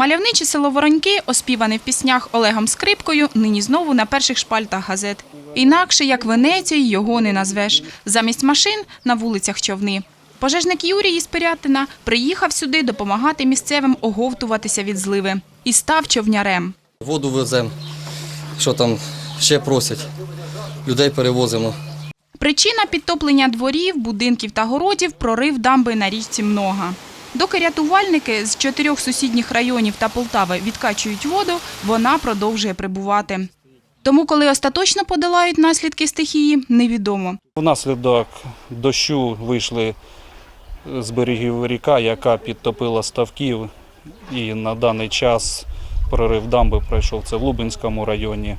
Мальовниче село Вороньки, оспіване в піснях Олегом Скрипкою, нині знову на перших шпальтах газет. Інакше, як Венеції, його не назвеш. Замість машин на вулицях човни. Пожежник Юрій із Пирятина приїхав сюди допомагати місцевим оговтуватися від зливи. І став човнярем. Воду веземо, що там ще просять. Людей перевозимо. Причина підтоплення дворів, будинків та городів – прорив дамби на річці Многа. Доки рятувальники з чотирьох сусідніх районів та Полтави відкачують воду, вона продовжує прибувати. Тому, коли остаточно подолають наслідки стихії, невідомо. Внаслідок дощу вийшли з берегів ріка, яка підтопила ставків. І на даний час прорив дамби пройшов це в Лубенському районі.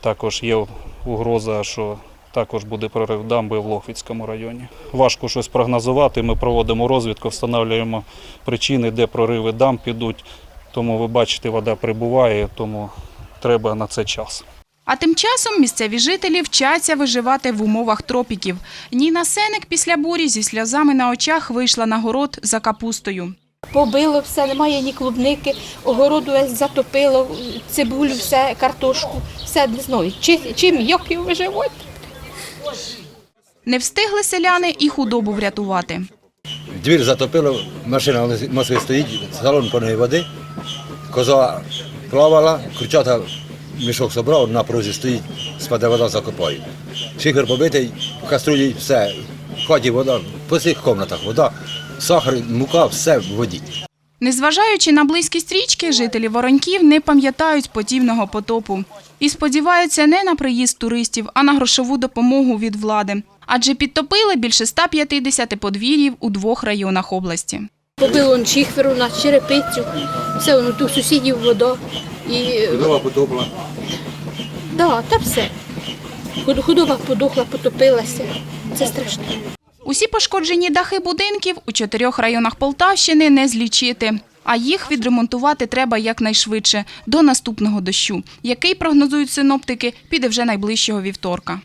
Також є угроза, що також буде прорив дамби в Лохвицькому районі. Важко щось прогнозувати. Ми проводимо розвідку, встановлюємо причини, де прориви дамб підуть. Тому ви бачите, вода прибуває, тому треба на це час. А тим часом місцеві жителі вчаться виживати в умовах тропіків. Ніна Сеник після бурі зі сльозами на очах вийшла на город за капустою. Побило все, немає ні клубники, огороду затопило, цибулю, все, картошку, все не знаю. Чим, як його виживати? Не встигли селяни і худобу врятувати. Двір затопило, машина Москві стоїть, салон повний води, коза плавала, курчата мішок собрав, на прозі стоїть, спаде вода, закопає. Шифер побитий, в каструлі все, в хаті вода, по всіх кімнатах вода, сахар, мука, все в воді. Незважаючи на близькість річки, жителі Вороньків не пам'ятають подібного потопу. І сподіваються не на приїзд туристів, а на грошову допомогу від влади. Адже підтопили більше 150 подвір'їв у двох районах області. Побило он чихверу на черепицю, все, воно тут сусідів вода. І, Худоба потопла. да, та все. Худоба подохла, потопилася. Це страшно. Усі пошкоджені дахи будинків у чотирьох районах Полтавщини не злічити. А їх відремонтувати треба якнайшвидше, до наступного дощу, який, прогнозують синоптики, піде вже найближчого вівторка.